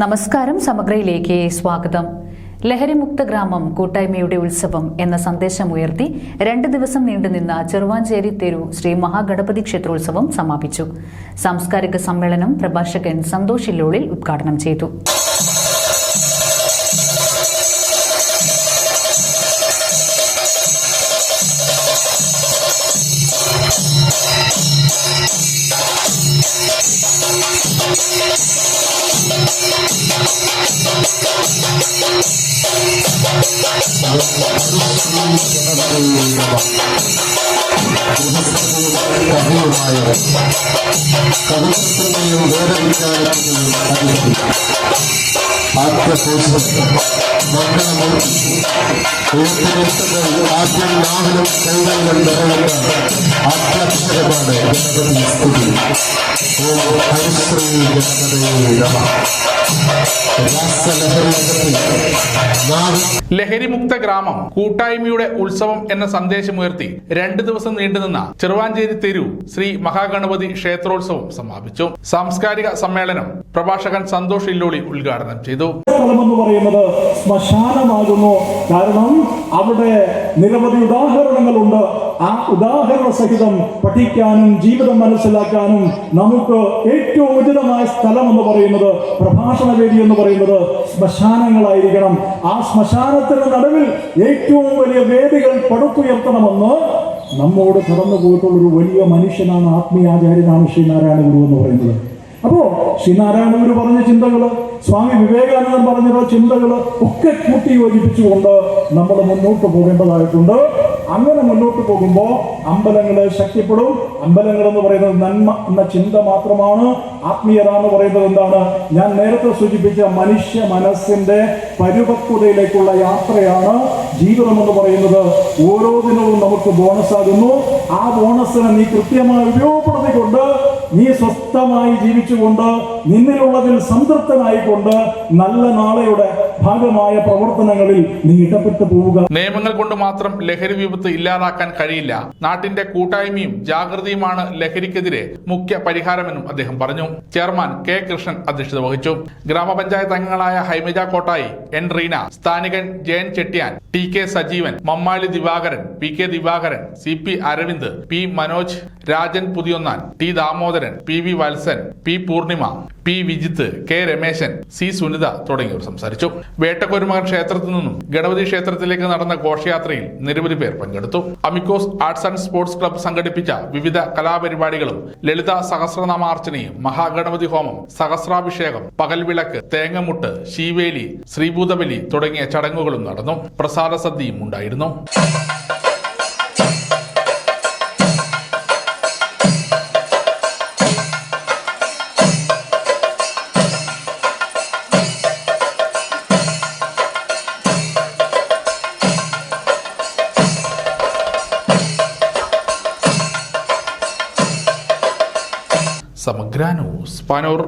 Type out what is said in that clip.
നമസ്കാരം സമഗ്രയിലേക്ക് സ്വാഗതം. ലഹരിമുക്ത ഗ്രാമം കൂട്ടായ്മയുടെ ഉത്സവം എന്ന സന്ദേശം ഉയർത്തി രണ്ട് ദിവസം നീണ്ടുനിന്ന ചെറുവാഞ്ചേരി തെരു ശ്രീ മഹാഗണപതി ക്ഷേത്രോത്സവം സമാപിച്ചു. സാംസ്കാരിക സമ്മേളനം പ്രഭാഷകൻ സന്തോഷ് ഇല്ലോളിൽ ഉദ്ഘാടനം ചെയ്തു. കവിയുമായവർ കവിത്വത്തിന്റെയും വേദവിചാരത്തിന്റെയും അധിപതി ആത്മപോഷണം മംഗളമൂർത്തി ആദ്യം നാഹനം കൈകളിലും നിറയുന്ന ആത്മക്ഷരമാണ് ഗണപതി സ്തുതി. ഓം ഹരിശ്രീ ഗണപതേ നമ. ലഹരിമുക്ത ഗ്രാമം കൂട്ടായ്മയുടെ ഉത്സവം എന്ന സന്ദേശമുയർത്തി രണ്ടു ദിവസം നീണ്ടുനിന്ന ചെറുവാഞ്ചേരി തെരു ശ്രീ മഹാഗണപതി ക്ഷേത്രോത്സവം സമാപിച്ചു. സാംസ്കാരിക സമ്മേളനം പ്രഭാഷകൻ സന്തോഷ് ഇല്ലോളി ഉദ്ഘാടനം ചെയ്തു. പറയുന്നത് ശ്മശാനമാകുന്നു. കാരണം അവിടെ നിരവധി ഉദാഹരണങ്ങളുണ്ട്. ആ ഉദാഹരണ സഹിതം പഠിക്കാനും ജീവിതം മനസ്സിലാക്കാനും നമുക്ക് ഏറ്റവും ഉചിതമായ സ്ഥലം എന്ന് പറയുന്നത് പ്രഭാഷണ വേദി എന്ന് പറയുന്നത് ശ്മശാനങ്ങളായിരിക്കണം. ആ ശ്മശാനത്തിന് നടുവിൽ ഏറ്റവും വലിയ വേദികൾ പടുത്തുയർത്തണമെന്ന് നമ്മോട് കടന്നു പോയിട്ടുള്ള ഒരു വലിയ മനുഷ്യനാണ് ആത്മീയാചാര്യനാണ് ശ്രീനാരായണ ഗുരു എന്ന് പറയുന്നത്. അപ്പോ ശ്രീനാരായണ ഗുരു പറഞ്ഞ ചിന്തകൾ സ്വാമി വിവേകാനന്ദൻ പറഞ്ഞ ചിന്തകൾ ഒക്കെ കൂട്ടി യോജിപ്പിച്ചുകൊണ്ട് നമ്മൾ മുന്നോട്ട് പോകേണ്ടതായിട്ടുണ്ട്. അങ്ങനെ മുന്നോട്ട് പോകുമ്പോൾ അമ്പലങ്ങൾ ശക്തിപ്പെടും. അമ്പലങ്ങൾ എന്ന് പറയുന്നത് നന്മ എന്ന ചിന്ത മാത്രമാണ്. ആത്മീയത എന്ന് പറയുന്നത് എന്താണ്? ഞാൻ നേരത്തെ സൂചിപ്പിച്ച മനുഷ്യ മനസ്സിന്റെ പരിപക്വതയിലേക്കുള്ള യാത്രയാണ് ജീവിതം എന്ന് പറയുന്നത്. ഓരോ ദിനവും നമുക്ക് ബോണസ് ആകുന്നു ആ ബോണസിനെ നീ കൃത്യമായി ഉപയോഗപ്പെടുത്തിക്കൊണ്ട് നീ സ്വസ്ഥമായി ജീവിച്ചുകൊണ്ട് നിന്നിലുള്ളതിൽ സംതൃപ്തനായിക്കൊണ്ട് നല്ല നാളെയുടെ ഭാഗമായ പ്രവർത്തനങ്ങളിൽ നീ ഇടപെട്ടു പോവുക. നിയമങ്ങൾ കൊണ്ട് മാത്രം ലഹരി വിപത്ത് ഇല്ലാതാക്കാൻ കഴിയില്ല. നാട്ടിന്റെ കൂട്ടായ്മയും ജാഗ്രതയുമാണ് ലഹരിക്കെതിരെ മുഖ്യ പരിഹാരമെന്നും അദ്ദേഹം പറഞ്ഞു. ചെയർമാൻ കെ കൃഷ്ണൻ അധ്യക്ഷത വഹിച്ചു. ഗ്രാമപഞ്ചായത്ത് അംഗങ്ങളായ Haimaja Kottayi N Reena Sthanikan Jayan Chettiyan T K Sajeevan Mammali Divakaran P K Divakaran C P Aravind P Manoj Rajan Puthiyonnan T Damodaran P V Valsan P Poornima P Vijith K Rameshan C Sunitha തുടങ്ങിയവർ സംസാരിച്ചു. വേട്ടക്കൊരുമകൻ ക്ഷേത്രത്തിൽ നിന്നും ഗണപതി ക്ഷേത്രത്തിലേക്ക് നടന്ന ഘോഷയാത്രയിൽ നിരവധി പേർ പങ്കെടുത്തു. Amicos arts and sports club സംഘടിപ്പിച്ച വിവിധ കലാപരിപാടികളും ലളിത സഹസ്രനാമാർച്ചനയും മഹാഗണപതി ഹോമം സഹസ്രാഭിഷേകം പകൽവിളക്ക് തേങ്ങമുട്ട് ശീവേലി ശ്രീഭൂതബലി തുടങ്ങിയ ചടങ്ങുകളും നടന്നു. പ്രസാദ സദ്യയും ഉണ്ടായിരുന്നു. സമഗ്ര ന്യൂസ്